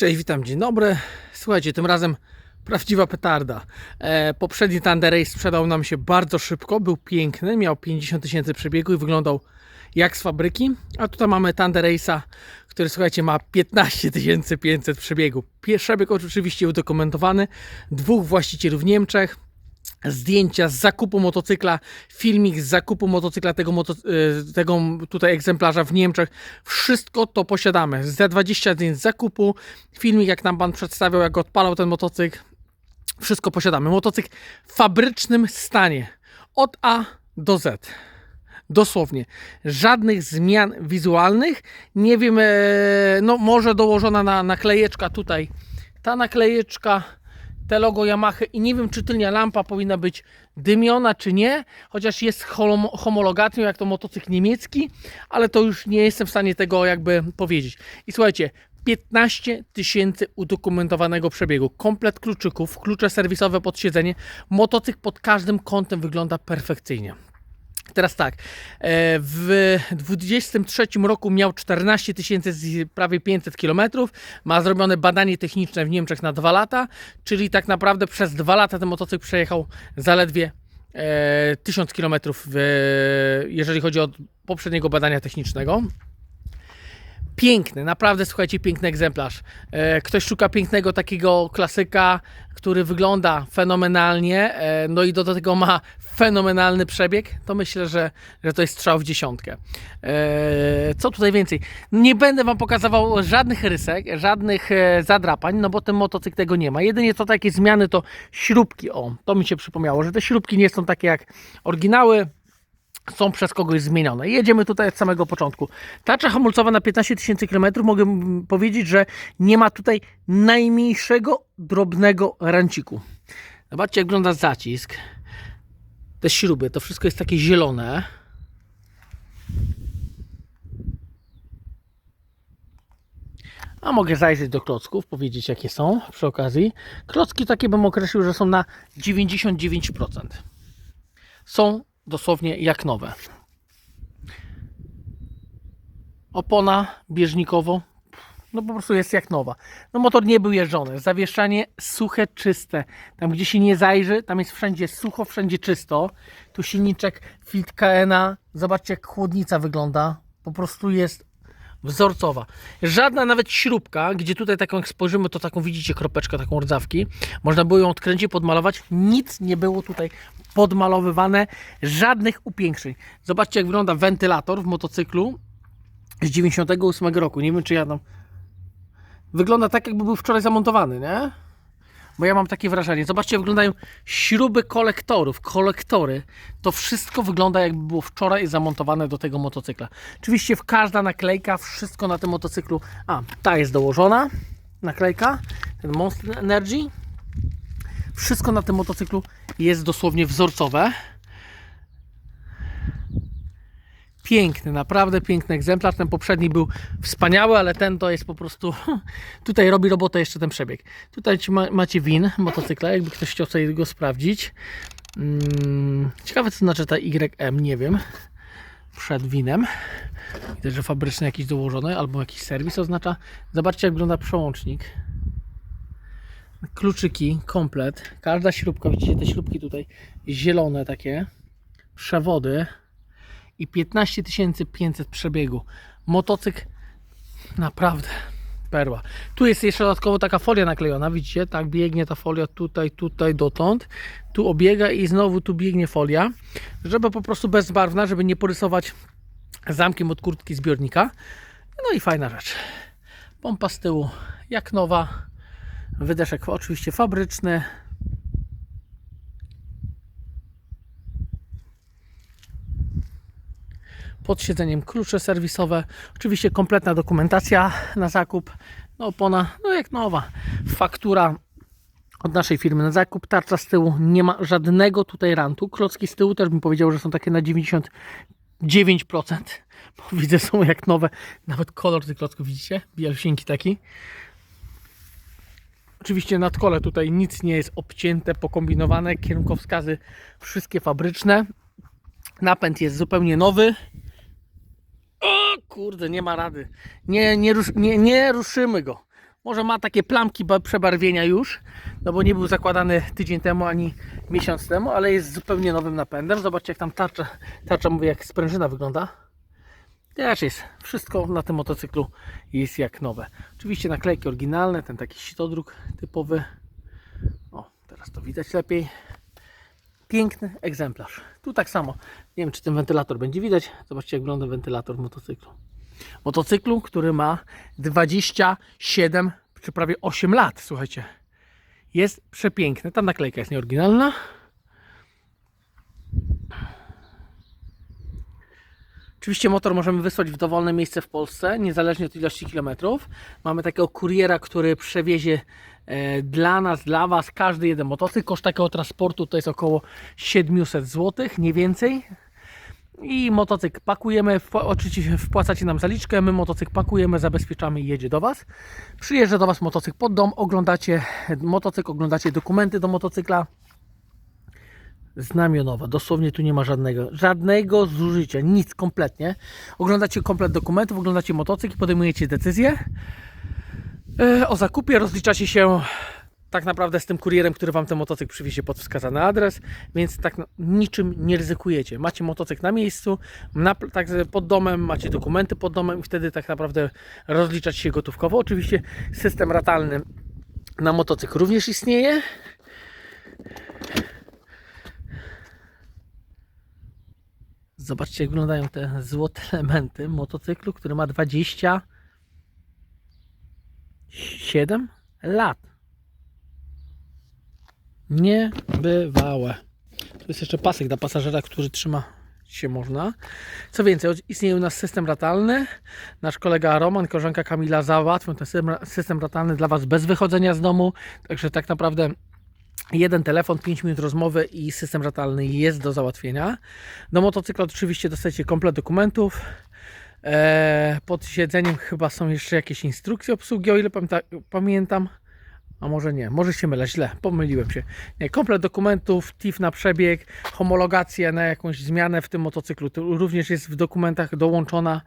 Cześć, witam, dzień dobry. Słuchajcie, tym razem prawdziwa petarda. E, poprzedni Thunder Race sprzedał nam się bardzo szybko, był piękny, miał 50 tysięcy przebiegu i wyglądał jak z fabryki. A tutaj mamy Thunder Race'a, który słuchajcie ma 15 500 przebiegu. Przebieg oczywiście udokumentowany, dwóch właścicieli w Niemczech, zdjęcia z zakupu motocykla, filmik z zakupu motocykla tego, moto, y, tego tutaj egzemplarza w Niemczech. Wszystko to posiadamy. Za 20 dni z zakupu, filmik jak nam pan przedstawiał, jak odpalał ten motocykl. Wszystko posiadamy. Motocykl w fabrycznym stanie. Od A do Z. Dosłownie. Żadnych zmian wizualnych. Nie wiem, e, no może dołożona na naklejeczka tutaj. Ta naklejeczka te logo Yamaha i nie wiem czy tylnia lampa powinna być dymiona czy nie, chociaż jest homologatą jak to motocykl niemiecki, ale to już nie jestem w stanie tego jakby powiedzieć. I słuchajcie, 15 tysięcy udokumentowanego przebiegu, komplet kluczyków, klucze serwisowe pod siedzenie, motocykl pod każdym kątem wygląda perfekcyjnie. Teraz tak, e, w 2023 roku miał 14 tysięcy prawie 500 km, ma zrobione badanie techniczne w Niemczech na 2 lata, czyli tak naprawdę przez 2 lata ten motocykl przejechał zaledwie e, 1000 km, w, jeżeli chodzi o poprzedniego badania technicznego. Piękny, naprawdę słuchajcie, piękny egzemplarz. E, Ktoś szuka pięknego takiego klasyka, który wygląda fenomenalnie, e, no i do tego ma fenomenalny przebieg, to myślę, że, że to jest strzał w dziesiątkę. E, Co tutaj więcej? Nie będę Wam pokazywał żadnych rysek, żadnych zadrapań, no bo ten motocykl tego nie ma. Jedynie co takie zmiany to śrubki. O, to mi się przypomniało, że te śrubki nie są takie jak oryginały, są przez kogoś zmienione. Jedziemy tutaj od samego początku. Tarcza hamulcowa na 15 tysięcy km. Mogę powiedzieć, że nie ma tutaj najmniejszego drobnego ranciku. Zobaczcie, jak wygląda zacisk. Te śruby, to wszystko jest takie zielone. A mogę zajrzeć do klocków, powiedzieć jakie są przy okazji. Klocki takie bym określił, że są na 99%. Są dosłownie jak nowe. Opona bieżnikowo, no po prostu jest jak nowa. No motor nie był jeżdżony, zawieszanie suche, czyste. Tam gdzie się nie zajrzy, tam jest wszędzie sucho, wszędzie czysto. Tu silniczek Fiat KN-a, zobaczcie jak chłodnica wygląda. Po prostu jest wzorcowa. Żadna nawet śrubka, gdzie tutaj taką jak spojrzymy, to taką widzicie kropeczkę, taką rdzawki. Można było ją odkręcić, podmalować. Nic nie było tutaj podmalowywane. Żadnych upiększeń. Zobaczcie jak wygląda wentylator w motocyklu z 98 roku. Nie wiem czy ja tam... Wygląda tak jakby był wczoraj zamontowany, nie? Bo ja mam takie wrażenie. Zobaczcie, wyglądają śruby kolektorów, kolektory. To wszystko wygląda jakby było wczoraj zamontowane do tego motocykla. Oczywiście każda naklejka, wszystko na tym motocyklu. A, ta jest dołożona. Naklejka, ten Monster Energy. Wszystko na tym motocyklu jest dosłownie wzorcowe. Piękny, naprawdę piękny egzemplarz. Ten poprzedni był wspaniały, ale ten to jest po prostu. Tutaj robi robotę jeszcze ten przebieg. Tutaj ci ma, macie win motocykla, jakby ktoś chciał sobie go sprawdzić. Mm, ciekawe, co znaczy ta YM, nie wiem. Przed winem. Widać, że fabryczny jakiś dołożony, albo jakiś serwis oznacza. Zobaczcie, jak wygląda przełącznik. Kluczyki, komplet. Każda śrubka, widzicie te śrubki tutaj zielone takie. Przewody i 15 500 przebiegu. Motocykl naprawdę perła. Tu jest jeszcze dodatkowo taka folia naklejona, widzicie? Tak biegnie ta folia tutaj, tutaj, dotąd. Tu obiega i znowu tu biegnie folia, żeby po prostu bezbarwna, żeby nie porysować zamkiem od kurtki zbiornika. No i fajna rzecz. Pompa z tyłu jak nowa. Wydeszek oczywiście fabryczny. Pod siedzeniem klucze serwisowe, oczywiście kompletna dokumentacja na zakup, no opona, no jak nowa, faktura od naszej firmy na zakup, tarcza z tyłu, nie ma żadnego tutaj rantu, klocki z tyłu też bym powiedział, że są takie na 99%, bo widzę są jak nowe, nawet kolor tych klocków widzicie, bielsieńki taki. Oczywiście nad kole tutaj nic nie jest obcięte, pokombinowane, kierunkowskazy wszystkie fabryczne. Napęd jest zupełnie nowy, kurde, nie ma rady. Nie, nie, rusz, nie, nie ruszymy go. Może ma takie plamki ba- przebarwienia już, no bo nie był zakładany tydzień temu ani miesiąc temu, ale jest zupełnie nowym napędem. Zobaczcie jak tam tarcza, tarcza mówię jak sprężyna wygląda. Też jest. Wszystko na tym motocyklu jest jak nowe. Oczywiście naklejki oryginalne, ten taki sitodruk typowy. O, teraz to widać lepiej. Piękny egzemplarz. Tu tak samo. Nie wiem, czy ten wentylator będzie widać. Zobaczcie, jak wygląda wentylator motocyklu. Motocyklu, który ma 27 czy prawie 8 lat. Słuchajcie, jest przepiękny. Ta naklejka jest nieoryginalna. Oczywiście motor możemy wysłać w dowolne miejsce w Polsce, niezależnie od ilości kilometrów. Mamy takiego kuriera, który przewiezie e, dla nas, dla Was każdy jeden motocykl. Koszt takiego transportu to jest około 700 zł, nie więcej. I motocykl pakujemy, oczywiście wpłacacie nam zaliczkę, my motocykl pakujemy, zabezpieczamy i jedzie do Was. Przyjeżdża do Was motocykl pod dom, oglądacie motocykl, oglądacie dokumenty do motocykla. Znamionowa, dosłownie tu nie ma żadnego, żadnego zużycia, nic kompletnie. Oglądacie komplet dokumentów, oglądacie motocykl i podejmujecie decyzję e, o zakupie, rozliczacie się tak naprawdę z tym kurierem, który Wam ten motocykl przywiezie pod wskazany adres, więc tak niczym nie ryzykujecie. Macie motocykl na miejscu, na, tak pod domem, macie dokumenty pod domem i wtedy tak naprawdę rozliczać się gotówkowo. Oczywiście system ratalny na motocykl również istnieje. Zobaczcie, jak wyglądają te złote elementy motocyklu, który ma 27 lat. Niebywałe. Tu jest jeszcze pasek dla pasażera, który trzyma się można. Co więcej, istnieje u nas system ratalny. Nasz kolega Roman, koleżanka Kamila załatwią ten system, system ratalny dla Was bez wychodzenia z domu. Także tak naprawdę jeden telefon, 5 minut rozmowy i system ratalny jest do załatwienia. Do motocykla oczywiście dostajecie komplet dokumentów. Eee, pod siedzeniem chyba są jeszcze jakieś instrukcje obsługi, o ile pamięta, pamiętam. A może nie, może się mylę, źle, pomyliłem się. Nie, komplet dokumentów, TIF na przebieg, homologacja na jakąś zmianę w tym motocyklu. To również jest w dokumentach dołączona.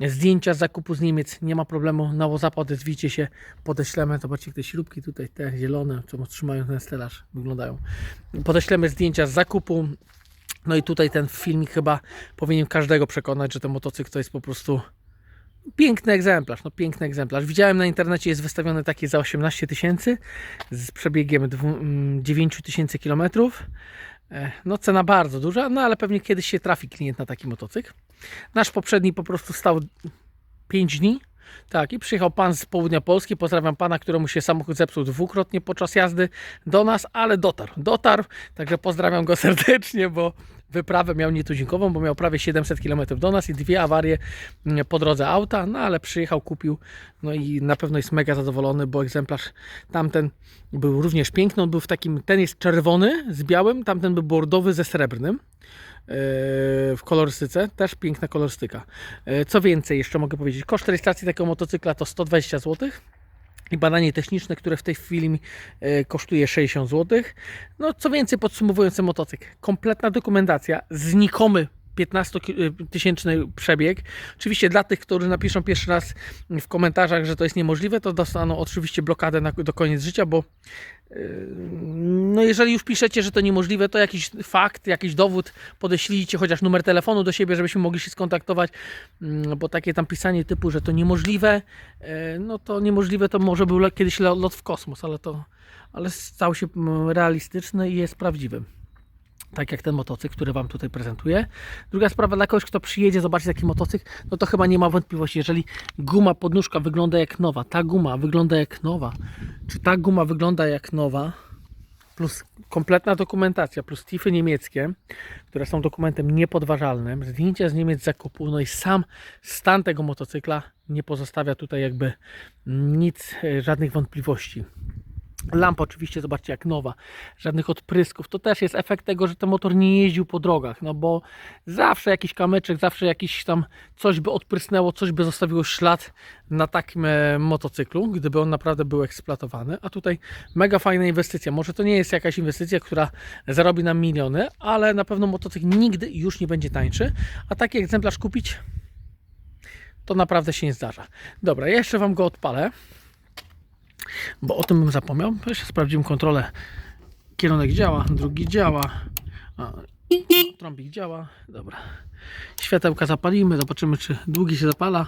Zdjęcia z zakupu z Niemiec, nie ma problemu. Na WhatsApp odezwijcie się, podeślemy. Zobaczcie, te śrubki tutaj, te zielone, czemu trzymają ten stelaż, wyglądają. Podeślemy zdjęcia z zakupu. No i tutaj ten filmik chyba powinien każdego przekonać, że ten motocykl to jest po prostu piękny egzemplarz, no piękny egzemplarz. Widziałem na internecie jest wystawiony taki za 18 tysięcy z przebiegiem dwu- mm, 9 tysięcy kilometrów. E, No cena bardzo duża, no ale pewnie kiedyś się trafi klient na taki motocykl. Nasz poprzedni po prostu stał 5 dni. Tak, i przyjechał pan z południa Polski. Pozdrawiam pana, któremu się samochód zepsuł dwukrotnie podczas jazdy do nas, ale dotarł. Dotarł, także pozdrawiam go serdecznie, bo wyprawę miał nietuzinkową, bo miał prawie 700 km do nas i dwie awarie mm, po drodze auta, no ale przyjechał, kupił, no i na pewno jest mega zadowolony, bo egzemplarz tamten był również piękny, on był w takim, ten jest czerwony z białym, tamten był bordowy ze srebrnym yy, w kolorystyce, też piękna kolorystyka. Yy, Co więcej, jeszcze mogę powiedzieć, koszt rejestracji takiego motocykla to 120 zł i badanie techniczne, które w tej chwili e, kosztuje 60 zł. No co więcej, podsumowując ten motocykl, kompletna dokumentacja, znikomy 15-tysięczny przebieg. Oczywiście dla tych, którzy napiszą pierwszy raz w komentarzach, że to jest niemożliwe, to dostaną oczywiście blokadę na, do koniec życia, bo yy, no jeżeli już piszecie, że to niemożliwe, to jakiś fakt, jakiś dowód podeślijcie, chociaż numer telefonu do siebie, żebyśmy mogli się skontaktować, Mm, bo takie tam pisanie typu, że to niemożliwe, e, no to niemożliwe to może był kiedyś lo- lot w kosmos, ale to ale stał się mm, realistyczny i jest prawdziwy. Tak jak ten motocykl, który Wam tutaj prezentuję. Druga sprawa, dla kogoś, kto przyjedzie zobaczyć taki motocykl, no to chyba nie ma wątpliwości, jeżeli guma podnóżka wygląda jak nowa, ta guma wygląda jak nowa, czy ta guma wygląda jak nowa, plus kompletna dokumentacja, plus TIFy niemieckie, które są dokumentem niepodważalnym, zdjęcia z Niemiec zakupu, no i sam stan tego motocykla nie pozostawia tutaj jakby nic, e, żadnych wątpliwości. Lampa oczywiście, zobaczcie jak nowa, żadnych odprysków. To też jest efekt tego, że ten motor nie jeździł po drogach, no bo zawsze jakiś kamyczek, zawsze jakiś tam coś by odprysnęło, coś by zostawiło ślad na takim e, motocyklu, gdyby on naprawdę był eksploatowany. A tutaj mega fajna inwestycja. Może to nie jest jakaś inwestycja, która zarobi nam miliony, ale na pewno motocykl nigdy już nie będzie tańszy. A taki egzemplarz kupić to naprawdę się nie zdarza. Dobra, jeszcze Wam go odpalę. Bo o tym bym zapomniał. Jeszcze sprawdzimy kontrolę. Kierunek działa, drugi działa. A, trąbik działa. Dobra. Światełka zapalimy, zobaczymy czy długi się zapala.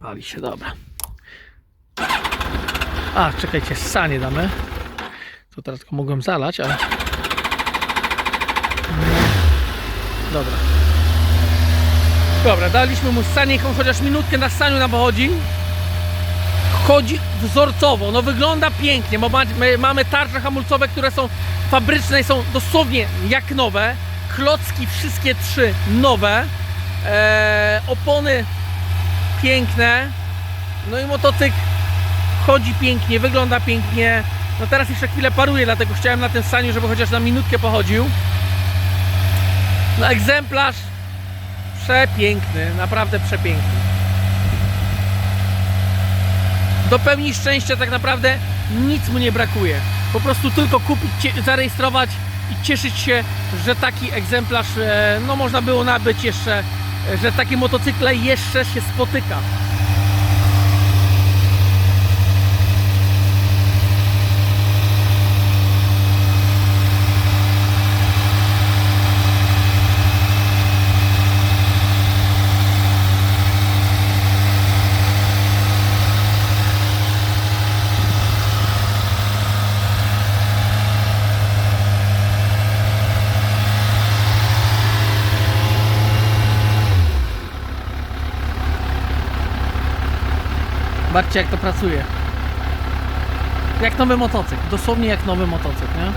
Pali się, dobra. A, czekajcie, sanie damy. To teraz tylko mogłem zalać, ale... Dobra. Dobra, daliśmy mu sanie, chociaż minutkę na saniu nam pochodzi. Chodzi wzorcowo, no wygląda pięknie, bo ma- my mamy tarcze hamulcowe, które są fabryczne i są dosłownie jak nowe. Klocki wszystkie trzy nowe. Eee, opony piękne. No i motocykl chodzi pięknie, wygląda pięknie. No teraz jeszcze chwilę paruje, dlatego chciałem na tym saniu, żeby chociaż na minutkę pochodził. No egzemplarz przepiękny, naprawdę przepiękny. Do pełni szczęścia tak naprawdę nic mu nie brakuje. Po prostu tylko kupić, zarejestrować i cieszyć się, że taki egzemplarz, e, no można było nabyć jeszcze, e, że takie motocykle jeszcze się spotyka. Zobaczcie jak to pracuje. Jak nowy motocykl, dosłownie jak nowy motocykl, nie?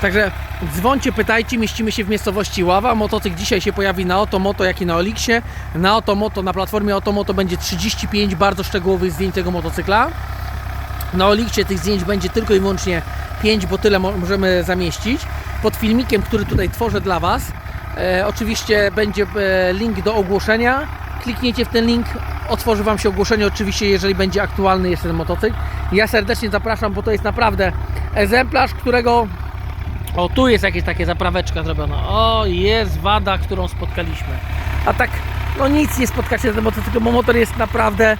Także dzwońcie, pytajcie, mieścimy się w miejscowości Ława. Motocykl dzisiaj się pojawi na Otomoto, jak i na Oliksie. Na Otomoto, na platformie Otomoto będzie 35 bardzo szczegółowych zdjęć tego motocykla. Na Olikcie tych zdjęć będzie tylko i wyłącznie 5, bo tyle mo- możemy zamieścić. Pod filmikiem, który tutaj tworzę dla Was, e, oczywiście będzie e, link do ogłoszenia. Klikniecie w ten link, otworzy Wam się ogłoszenie, oczywiście, jeżeli będzie aktualny jeszcze ten motocykl. Ja serdecznie zapraszam, bo to jest naprawdę egzemplarz, którego o, tu jest jakieś takie zapraweczka zrobiona. O, jest wada, którą spotkaliśmy. A tak, no nic nie spotkacie na tym motocyklu, bo motor jest naprawdę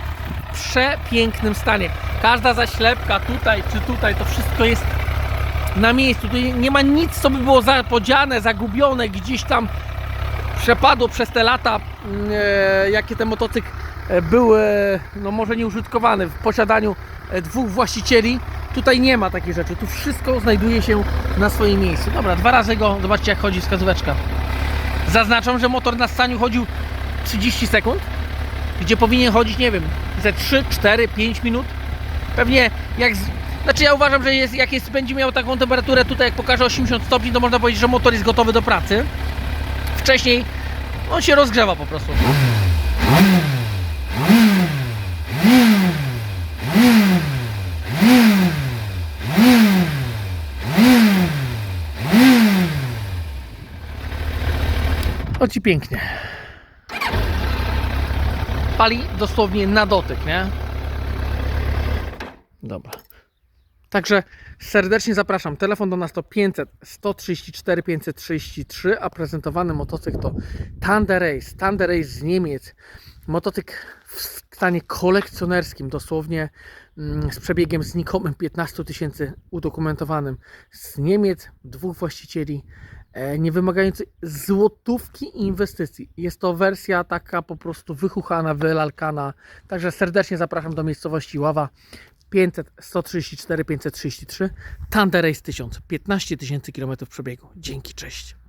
przepięknym stanie. Każda zaślepka tutaj czy tutaj, to wszystko jest na miejscu. Tu nie ma nic, co by było zapodziane, zagubione, gdzieś tam przepadło przez te lata, mm, e, jakie ten motocykl był, e, no może nieużytkowany, w posiadaniu e, dwóch właścicieli. Tutaj nie ma takich rzeczy, tu wszystko znajduje się na swoim miejscu. Dobra, dwa razy go, zobaczcie jak chodzi wskazóweczka. Zaznaczam, że motor na staniu chodził 30 sekund, gdzie powinien chodzić, nie wiem, ze 3, 4, 5 minut. Pewnie jak. Znaczy ja uważam, że jest, jak jest, będzie miał taką temperaturę tutaj, jak pokaże 80 stopni, to można powiedzieć, że motor jest gotowy do pracy. Wcześniej on się rozgrzewa po prostu. O ci pięknie. Pali dosłownie na dotyk, nie? Dobra. Także serdecznie zapraszam. Telefon do nas to 500 134 533, a prezentowany motocykl to Thunder Race. Thunder Race z Niemiec. Motocykl w stanie kolekcjonerskim, dosłownie mm, z przebiegiem znikomym 15 tysięcy udokumentowanym. Z Niemiec, dwóch właścicieli, e, nie wymagający złotówki inwestycji. Jest to wersja taka po prostu wychuchana, wylalkana. Także serdecznie zapraszam do miejscowości Ława. 500 134 533 Thunder Race 1000 15 tysięcy kilometrów przebiegu. Dzięki, cześć.